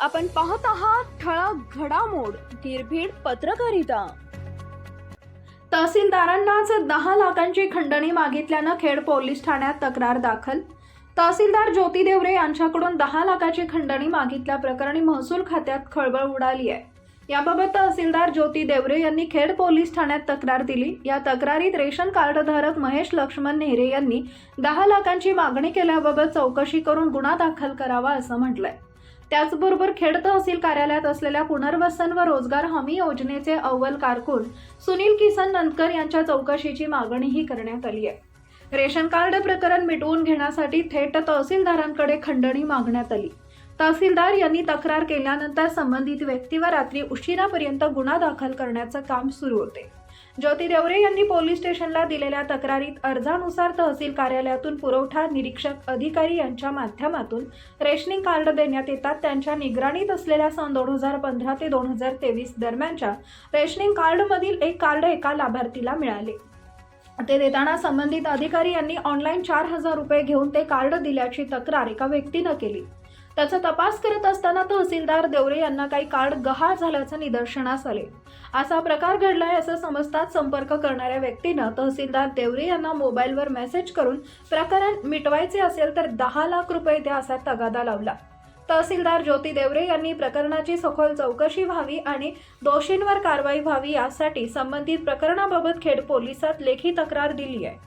आपण पाहत आहात ठळक घडामोड निर्भीड पत्रकारिता. तहसीलदारांनाच दहा लाखांची खंडणी मागितल्यानं खेड पोलीस ठाण्यात तक्रार दाखल. तहसीलदार ज्योती देवरे यांच्याकडून दहा लाखाची खंडणी मागितल्याप्रकरणी महसूल खात्यात खळबळ उडाली आहे. याबाबत तहसीलदार ज्योती देवरे यांनी खेड पोलीस ठाण्यात तक्रार दिली. या तक्रारीत रेशन कार्डधारक महेश लक्ष्मण नेहरे यांनी दहा लाखांची मागणी केल्याबाबत चौकशी करून गुन्हा दाखल करावा असं म्हटलंय. त्याचबरोबर खेड तहसील कार्यालयात असलेल्या पुनर्वसन व रोजगार हमी योजनेचे अव्वल कारकून सुनील किसन नंदकर यांच्या चौकशीची मागणीही करण्यात आली आहे. रेशन कार्ड प्रकरण मिटवून घेण्यासाठी थेट तहसीलदारांकडे खंडणी मागण्यात आली. तहसीलदार यांनी तक्रार केल्यानंतर संबंधित व्यक्तीवर रात्री उशिरापर्यंत गुन्हा दाखल करण्याचं काम सुरू होते. ज्योती देवरे यांनी पोलीस स्टेशनला दिलेल्या तक्रारीत अर्जानुसार तहसील कार्यालयातून पुरवठा निरीक्षक अधिकारी यांच्या माध्यमातून रेशनिंग कार्ड देण्यात येतात. त्यांच्या निगराणीत असलेल्या सन दोन हजार पंधरा ते दोन हजार तेवीस दरम्यानच्या रेशनिंग कार्डमधील एक कार्ड एका लाभार्थीला मिळाले. ते देताना संबंधित अधिकारी यांनी ऑनलाईन चार हजार रुपये घेऊन ते कार्ड दिल्याची तक्रार एका व्यक्तीनं केली. त्याचा तपास करत असताना तहसीलदार देवरे यांना काही कार्ड गहाळ झाल्याचं निदर्शनास आले. असा प्रकार घडलाय असं समजताच संपर्क करणाऱ्या व्यक्तीनं तहसीलदार देवरे यांना मोबाईलवर मेसेज करून प्रकरण मिटवायचे असेल तर दहा लाख रुपये द्या असा तगादा लावला. तहसीलदार ज्योती देवरे यांनी प्रकरणाची सखोल चौकशी व्हावी आणि दोषींवर कारवाई व्हावी यासाठी संबंधित प्रकरणाबाबत खेड पोलिसात लेखी तक्रार दिली आहे